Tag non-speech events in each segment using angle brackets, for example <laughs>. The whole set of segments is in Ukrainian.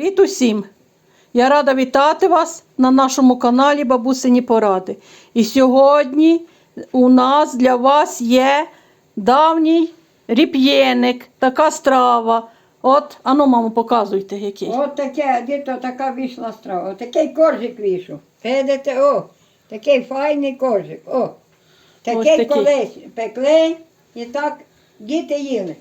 Привіт усім! Я рада вітати вас на нашому каналі Бабусині Поради. І сьогодні у нас для вас є давній ріп'єник, така страва. От, ану, мамо, показуйте, який. От таке, діто така вийшла страва. Такий коржик вийшов. Видите, о, такий файний коржик. О. Такий, такий. колись пекли і так діти їли.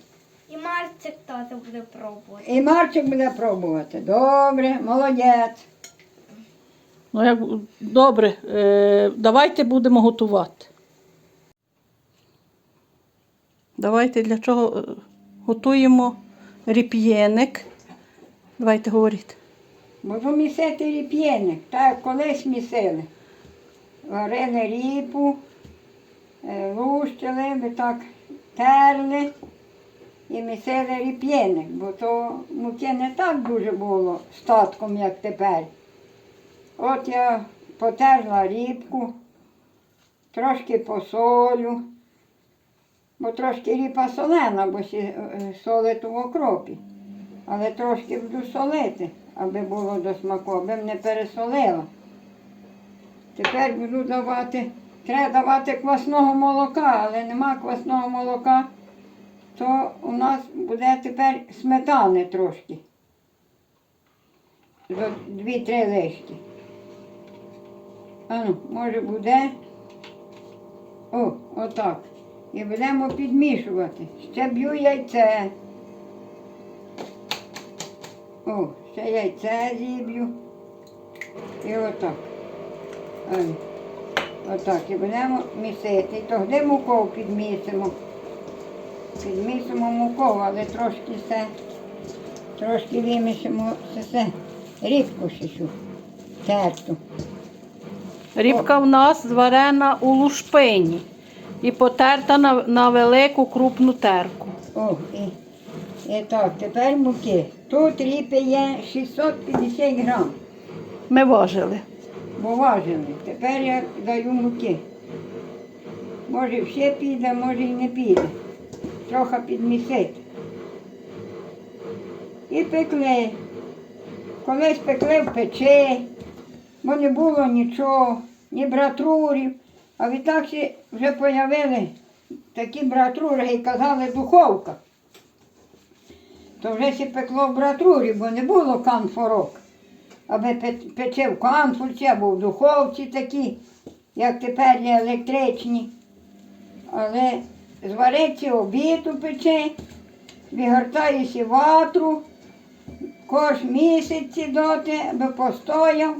І Марцик теж буде пробувати. І Марчик буде пробувати. Добре, молодець. Ну, як... Добре, е... давайте будемо готувати. Давайте для чого е, готуємо ріп'єник. Давайте говорити. Можу місити ріп'єник, так колись місили. Варили ріпу, е, лущили, ми так терли і місили ріп'єник, бо то муки не так дуже було статком, як тепер. От я потерла рібку, трошки посолю, бо трошки ріпа солена, бо е, солить у окропі. Але трошки буду солити, аби було до смаку, аби не пересолила. Тепер буду давати, треба давати квасного молока, але нема квасного молока, то у нас буде тепер сметани трошки. Дві-три лишки. Ану, може буде. О, отак. І будемо підмішувати. Ще б'ю яйце. О, ще яйце зіб'ю. І отак. Ай. Отак. І будемо місити. Тоді муку підмісимо. Підмісимо муку, але трошки все, трошки вимісимо це все. Рідку шишу. Терту. Рібка в нас зварена у лушпині і потерта на, на велику крупну терку. О, і, і так, тепер муки. Тут ріпи є 650 грам. Ми важили. Бо важили. Тепер я даю муки. Може все піде, може і не піде. Трохи підмісити. І пекли. Колись пекли в печі, бо не було нічого, ні братрурів. А відтак вже появили такі братрури і казали духовка. То вже ще пекло в братрурі, бо не було канфорок аби пече в камфорці або в духовці такі, як тепер електричні. Але звариться обід у печі, вигортаєшся ватру, кош місяці доти, аби постояв,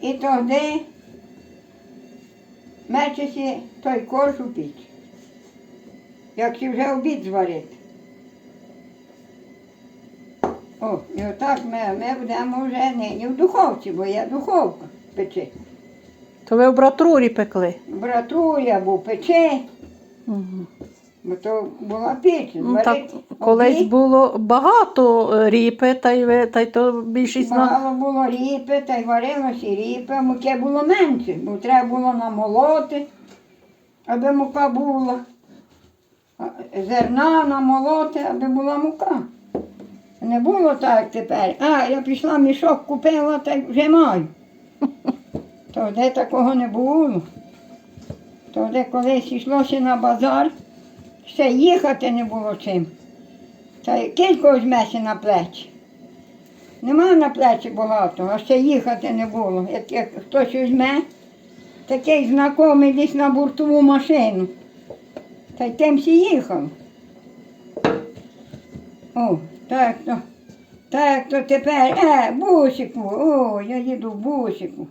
і тоді мечеся той корж у піч. Як ще вже обід зварити. О, і отак ми, ми будемо вже нині в духовці, бо є духовка пече. То ви в братрурі пекли. Братруя або пече, Угу. бо то була піч. Ну, так, колись було багато е, ріпи, та й, ви- та й то більшість на... Мало було ріпи, та й варилося ріпи, муки було менше, бо треба було намолоти, аби мука була. А Зерна намолоти, аби була мука. Не було так тепер. А, я пішла мішок купила та й вже маю. <laughs> То де такого не було. То колись йшлося на базар, ще їхати не було чим. Та й кілько візьмеся на плечі. Нема на плечі багато, а ще їхати не було. Як, як хтось візьме, такий знайомий десь на бортову машину. Та й тим всі їхав. О, так то. Так то тепер. Е, бусику. О, я їду в бусику.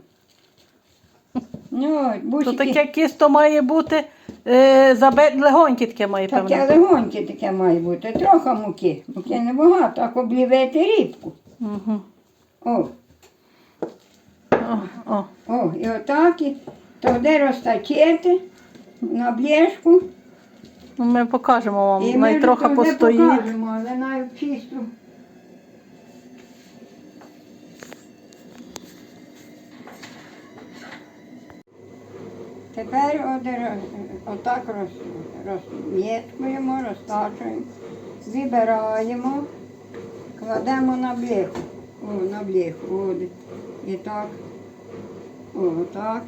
Ну, То таке кісто має бути е, забе... легоньке таке має, Таке певно. легоньке таке має бути. Трохи муки. Муки небагато, а облівати рібку. Угу. О, О, о. О, і отак, і тоді розтачити на бляшку. Ну, ми покажемо вам, най ми трохи постоїть. покажемо, але навіть чисту. Тепер отак розміткуємо, розтачуємо, вибираємо, кладемо на бліху. О, на бліху. І так. О, так.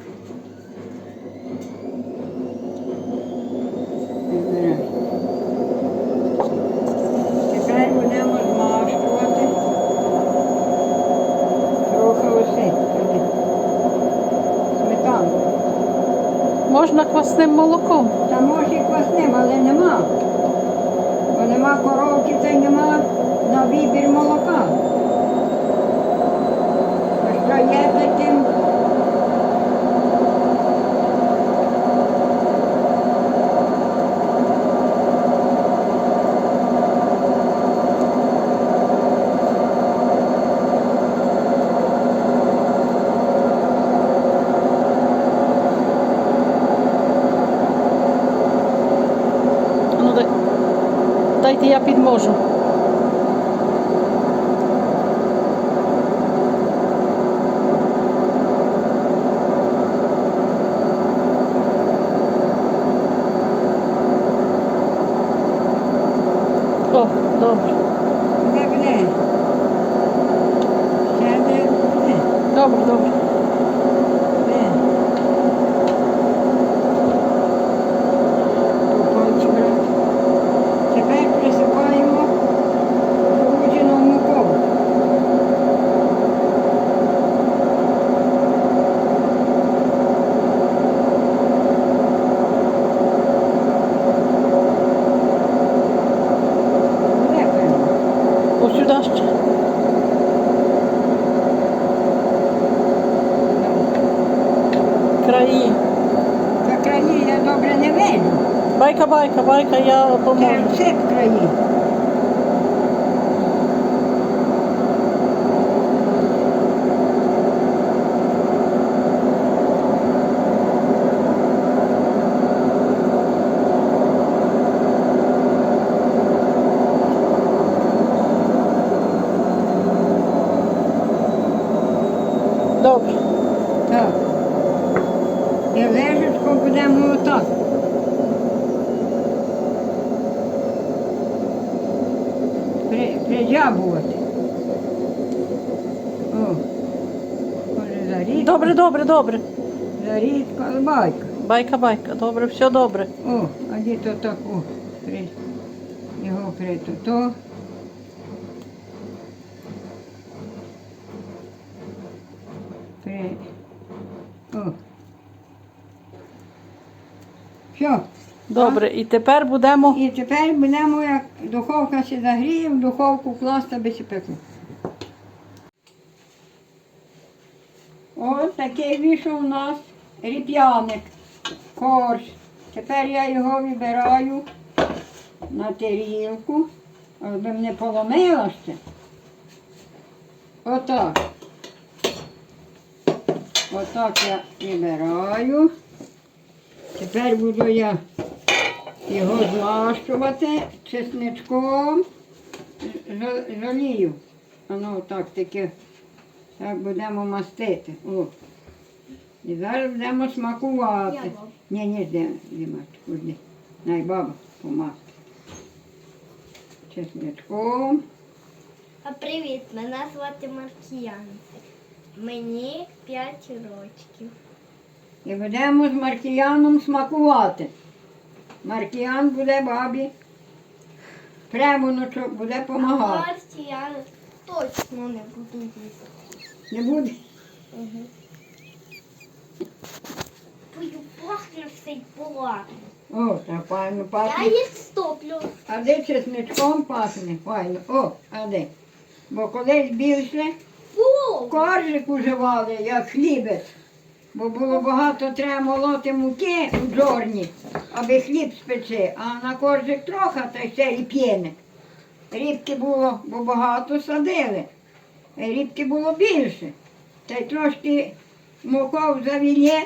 Вибирай. Тепер будемо змащувати. Трохи оси. туди. Сметану. Можна квасним молоком. Та може квасним, але нема. Бо нема коровки, та й нема на вибір молока. Що є дайте я підможу. О, добре. Де буде? Ще де буде? Добре, добре. Де? Попальці брати. Тепер присипаємо кукурудзяну муку. Буде певно. Ось сюди ще. Краї. Та краї я добре не видно. Байка, байка, байка, я Це поможу. все краї. Добре. Так. І лежечко будемо При. О. Може зарідко. Добре, добре, добре. Зарідко, але байка. Байка, байка, добре, все добре. О, а де то так, о, при, його при то, то. При, о. Все. Добре, і тепер будемо. І тепер будемо, як духовка се загріє, в духовку класти, се пекло. Ось такий вийшов у нас ріп'яник, корж. Тепер я його вибираю на тарілку, аби не поломила ще. Отак. Отак я вибираю. Тепер буду я його змащувати чесничком олією. Воно так таке, так будемо мастити. О. І зараз будемо смакувати. Ні, ні, де, де мати, куди. Найбаба помасти. Чесничком. А привіт, мене звати Маркіянцик. Мені 5 років. І будемо з маркіяном смакувати. Маркіян буде бабі. Премоночок буде допомагати. Марті я точно не буду їсти. Не буде? Угу. Пахне все й. О, та файно Я пахне. їх стоплю. А де чесничком пахне? Файно. О, а де? Бо колись більше Фу! коржик уживали, як хлібець. Бо було багато треба молоти муки у жорні, аби хліб спечи, а на коржик трохи, та й ще ріп'єник. Рібки було, бо багато садили. Рібки було більше. Та й трошки муков завілє,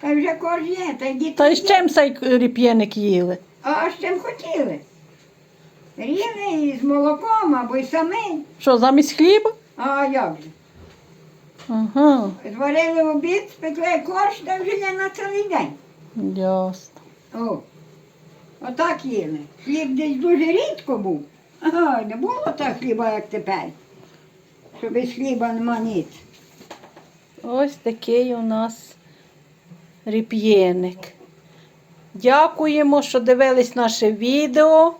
та вже корж є, та й діти. Та й з чим цей ріп'єник їли? А з чим хотіли? Ріли і з молоком або й самий. Що, замість хліба? А як же? Ага, Зварили обід, спекли корж та вже не на цілий день. ясно. О, отак їли. Хліб десь дуже рідко був. Ага, не було так хліба, як тепер. що без хліба нема ніч. Ось такий у нас ріп'єник. Дякуємо, що дивились наше відео.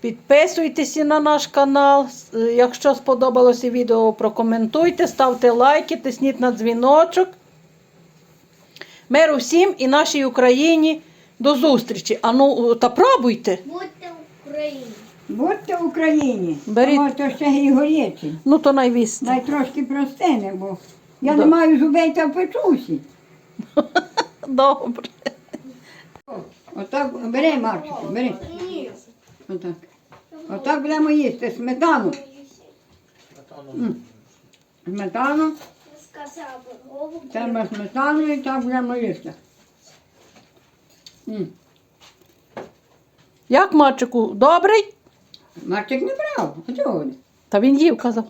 Підписуйтеся на наш канал. Якщо сподобалося відео, прокоментуйте, ставте лайки, тисніть на дзвіночок. Миру всім і нашій Україні. До зустрічі. А ну та пробуйте. Будьте в Україні. Будьте в Україні. Беріть. Тому то ще і горячий. Ну то найвісти. Дай трошки простине, бо я Да. не маю зубей та печуся. <laughs> Добре. Отак, бери, Марчику, бери. Отак. Отак будемо їсти сметану. Сметану, голову. Треба сметану і так будемо їсти. М. Як мальчику? добрий? Марчик не брав, а чого? він? Та він їв, казав.